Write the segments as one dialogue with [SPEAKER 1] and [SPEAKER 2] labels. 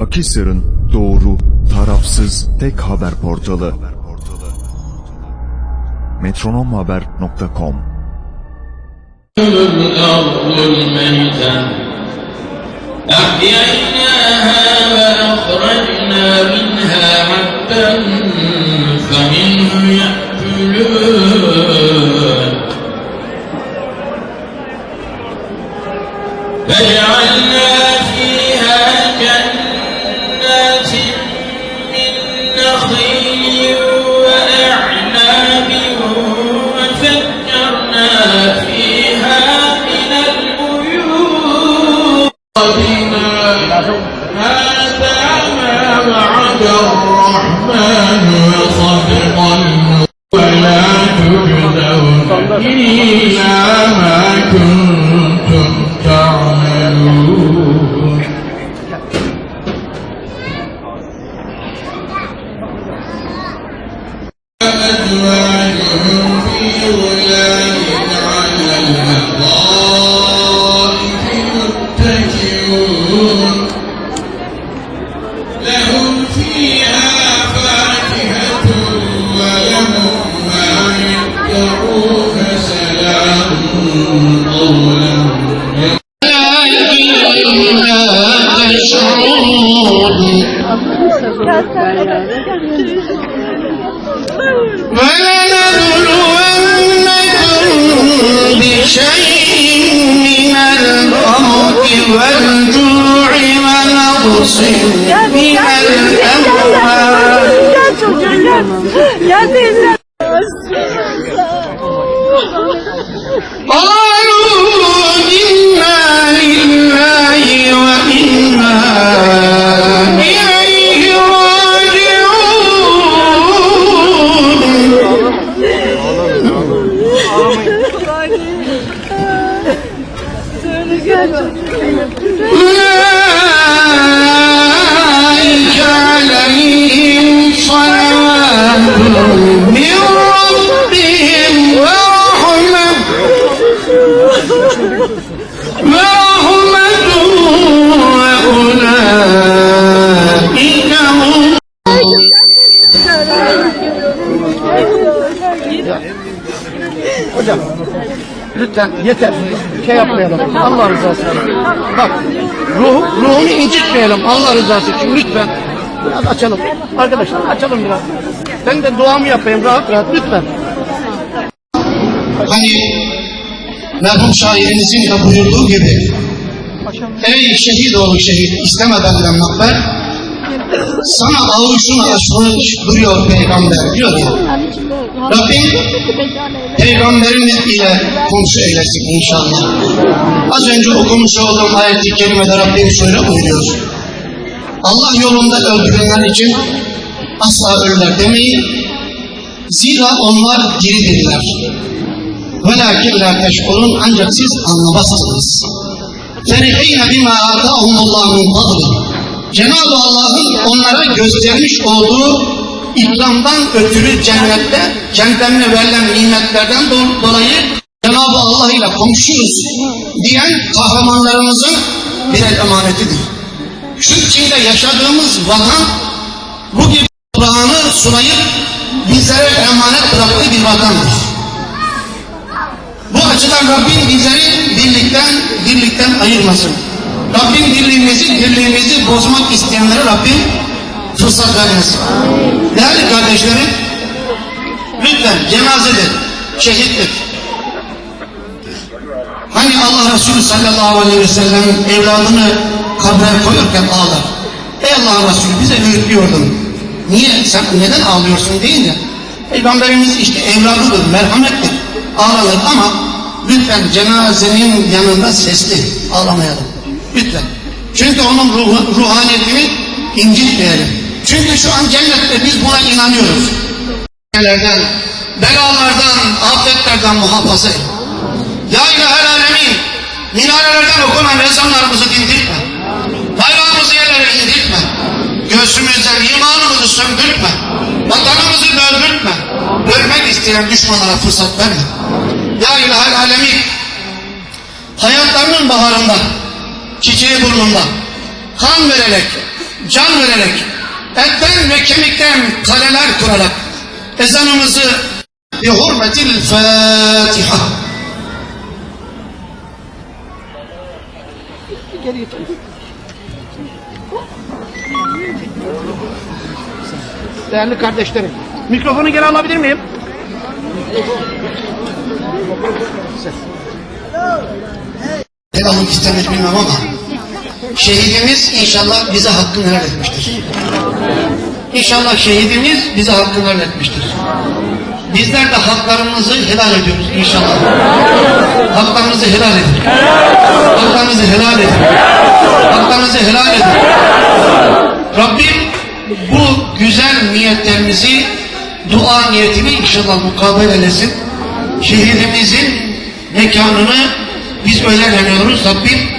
[SPEAKER 1] Akisar'ın doğru, tarafsız tek haber portalı. metronomhaber.com
[SPEAKER 2] الأرض الميتة أحييناها وأخرجنا منها حبا فمنه يأكلون فجعلنا ولنبلونكم بشيء من الخوف والجوع ونقص من الأموال
[SPEAKER 3] lütfen yeter. Şey yapmayalım. Allah rızası için. Bak ruh, ruhunu incitmeyelim. Allah rızası için lütfen. Biraz açalım. Arkadaşlar açalım biraz. Ben de duamı yapayım rahat rahat lütfen.
[SPEAKER 4] Hani merhum şairimizin de buyurduğu gibi Ey şehit oğlu şehit isteme benden makber sana avuçunu açmış duruyor peygamber diyor ya Rabbim peygamberimiz ile komşu eylesin inşallah. Az önce okumuş olduğum ayet-i kerimede Rabbim şöyle buyuruyor. Allah yolunda öldürülenler için asla ölürler demeyin. Zira onlar diridirler Velakin la teşkurun ancak siz anlamazsınız. Feriheyne bima atahumullah min fadli. Cenab-ı Allah'ın onlara göstermiş olduğu ikramdan ötürü cennette kendilerine verilen nimetlerden do- dolayı Cenab-ı Allah ile komşuyuz diyen kahramanlarımızın birer emanetidir. İçinde yaşadığımız vatan bu gibi toprağını sulayıp bizlere emanet bıraktığı bir vatandır. Bu açıdan Rabbim bizleri birlikten birlikten ayırmasın. Rabbim birliğimizi birliğimizi bozmak isteyenlere Rabbim fırsat vermesin. Değerli kardeşlerim, lütfen cenazedir, şehittir. Hani Allah Resulü sallallahu aleyhi ve sellem evladını kabre koyarken ağlar. Ey Allah Resulü bize öğütlüyordun. Niye sen neden ağlıyorsun deyince Peygamberimiz işte evladıdır, merhamettir. Ağlanır ama lütfen cenazenin yanında sesli ağlamayalım. Lütfen. Çünkü onun ruhu, ruhaniyetini incitmeyelim. Çünkü şu an cennette biz buna inanıyoruz. Nelerden, belalardan, afetlerden muhafaza et. Ya ilahel alemin, minarelerden okunan ezanlarımızı dindirtme. Bayrağımızı yerlere indirtme. Göğsümüzden imanımızı söndürtme. Vatanımızı böldürtme. Ölmek isteyen düşmanlara fırsat verme. Ya ilahel alemin, hayatlarının baharında, çiçeği burnunda, kan vererek, can vererek, etten ve kemikten kaleler kurarak ezanımızı bi hurmetil Fatiha.
[SPEAKER 3] Değerli kardeşlerim, mikrofonu geri alabilir miyim?
[SPEAKER 4] Devamlı istemez bilmem ama şehidimiz inşallah bize hakkını helal etmiştir. İnşallah şehidimiz bize hakkını helal etmiştir. Bizler de haklarımızı helal ediyoruz inşallah. Haklarınızı helal edin. Haklarınızı helal edin. Haklarınızı helal edin. Rabbim bu güzel niyetlerimizi dua niyetini inşallah mukabele eylesin. Şehidimizin mekanını biz öyle inanıyoruz. Rabbim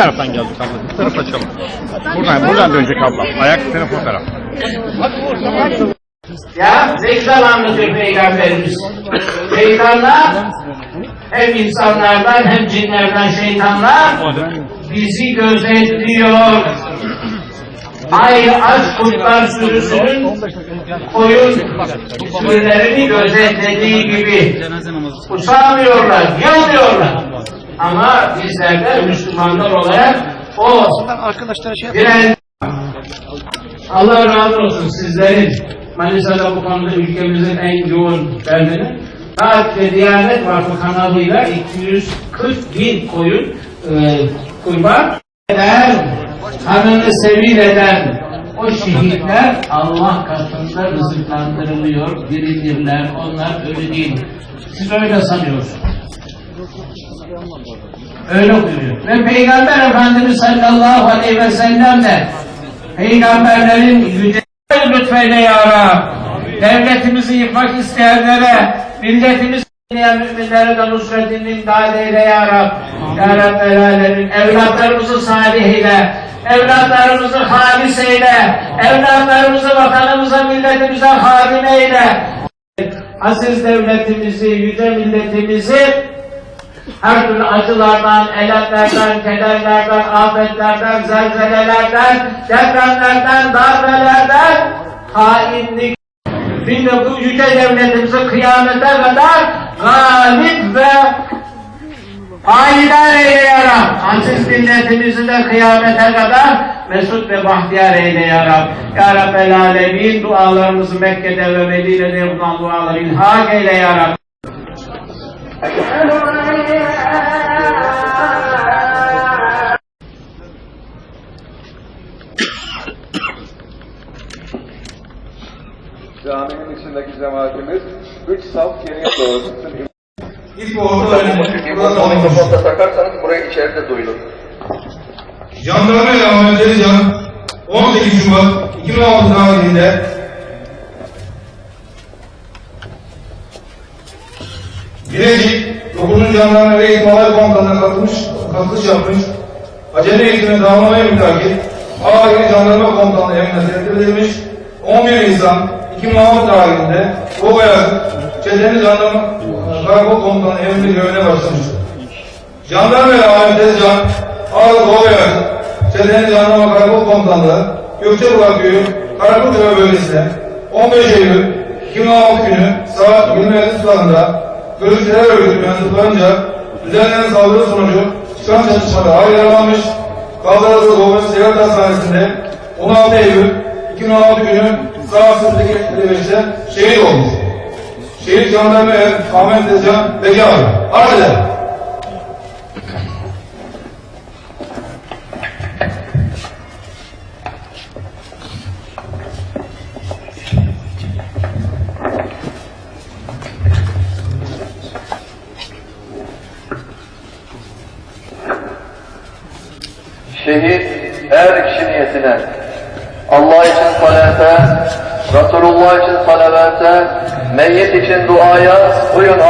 [SPEAKER 5] taraftan geldik abla. Bu taraf açalım. Buradan, buradan dönecek abla. Ayak telefon taraf.
[SPEAKER 6] Ya anlatıyor Peygamberimiz. Şeytanlar hem insanlardan hem cinlerden şeytanlar bizi gözetliyor. Aynı aç kurtlar sürüsünün koyun sürülerini gözetlediği gibi uçamıyorlar, yanmıyorlar. Ama bizler de Müslümanlar olarak o
[SPEAKER 3] Arkadaşlara şey
[SPEAKER 6] diren Allah razı olsun sizlerin. Manisa'da bu konuda ülkemizin en yoğun derdini Saat ve Diyanet Vakfı kanalıyla 240 bin koyun e, kurban eden, kanını sevil eden o şehitler Allah katında rızıklandırılıyor, diridirler, onlar ölü değil. Siz öyle sanıyorsunuz. Öyle buyuruyor. Ve Peygamber Efendimiz sallallahu aleyhi ve sellem de peygamberlerin yüce lütfeyle ya Rab. Devletimizi yıkmak isteyenlere, milletimizi dinleyen müminlere de nusretinin dâl eyle ya Rab. Ya Rabbel Alemin. Evlatlarımızı salih eyle. Evlatlarımızı halis eyle. Evlatlarımızı vatanımıza, milletimize hadim eyle. Aziz devletimizi, yüce milletimizi her türlü acılardan, eletlerden, kederlerden, afetlerden, zelzelelerden, depremlerden, darbelerden, hainlik, bir de bu yüce devletimizi kıyamete kadar galip ve Aylar eyle ya Rab. Aziz milletimizi de kıyamete kadar mesut ve bahtiyar eyle ya Rab. Ya Rabbel Alemin dualarımızı Mekke'de ve Medine'de yapılan duaları ilhak eyle ya Rab.
[SPEAKER 7] Caminin içindeki cemaatimiz üç saf geriye doğru.
[SPEAKER 8] İlk orta
[SPEAKER 7] Onu
[SPEAKER 8] alınmış.
[SPEAKER 7] mikrofonda takarsanız burayı içeride duyulur.
[SPEAKER 8] Jandarma ile Özcan 18 Şubat 2006 tarihinde Bilecik 9. Jandarma ve Eğitim Alay Komutanı'na katılmış, katılış yapmış. Acele eğitimine davranmaya mütakip Ağrı Jandarma Komutanlığı emrine sevk edilmiş. 11 Nisan 2006 tarihinde Bobaya Çeteni Jandarma Karakol Komutanı emrinde görevine başlamıştır. Jandarma ve Ahmet Tezcan, Ağrı Bobaya Çeteni Jandarma Karakol Komutanlığı Gökçebulak Köyü Karakultepe bölgesine 15 Eylül 2006 günü saat 20.50 sularında görüşmeler örgütü mensuplarınca düzenlenen saldırı sonucu çıkan çatışmada ağır yaralanmış, Kaldırıldığı Doğuş Seyahat Hastanesi'nde 16 Eylül 2016 günü saat 08.55'te şehit olmuş. Şehit Jandarma Er Ahmet Tezcan Beki abi.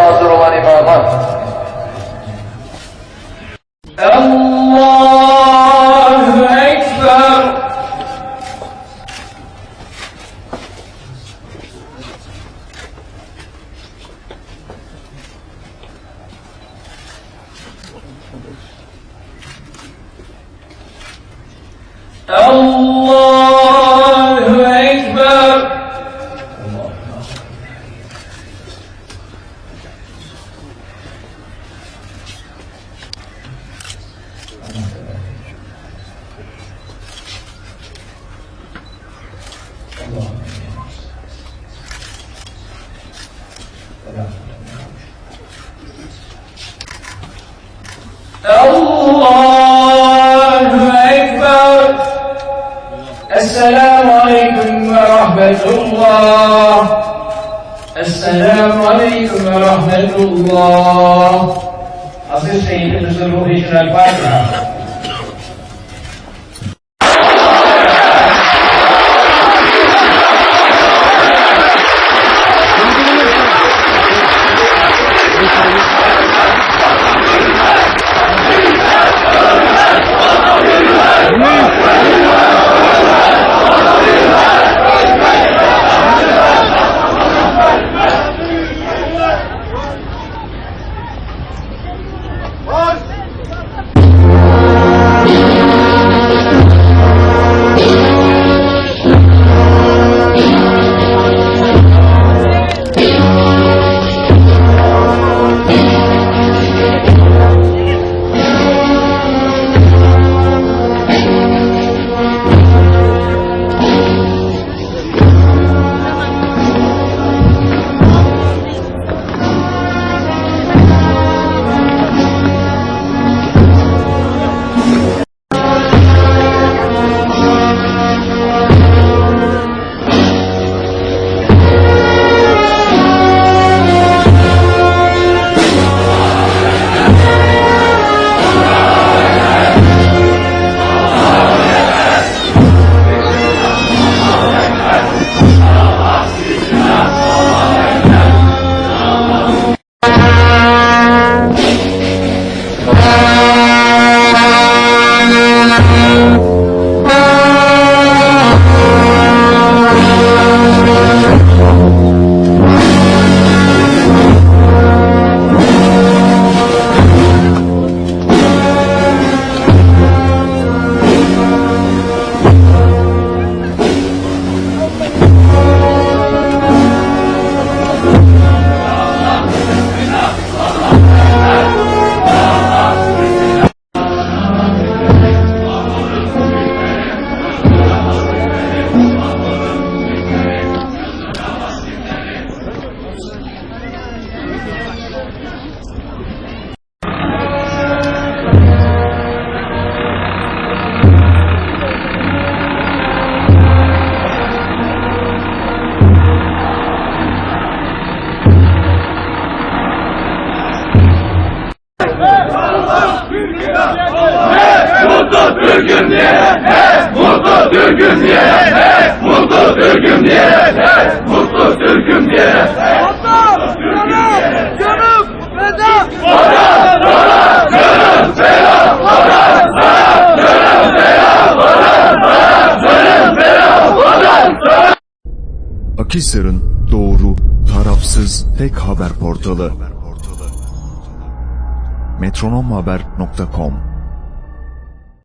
[SPEAKER 7] হজরমানি মামা
[SPEAKER 6] السلام عليكم ورحمة الله السلام عليكم ورحمة الله أصل سيد الزروح الفاتحة Ve Rahmetullah. Aziz Seyyidimizin ruhu için El Fatiha.
[SPEAKER 1] Akisar'ın doğru, tarafsız tek haber portalı. metronomhaber.com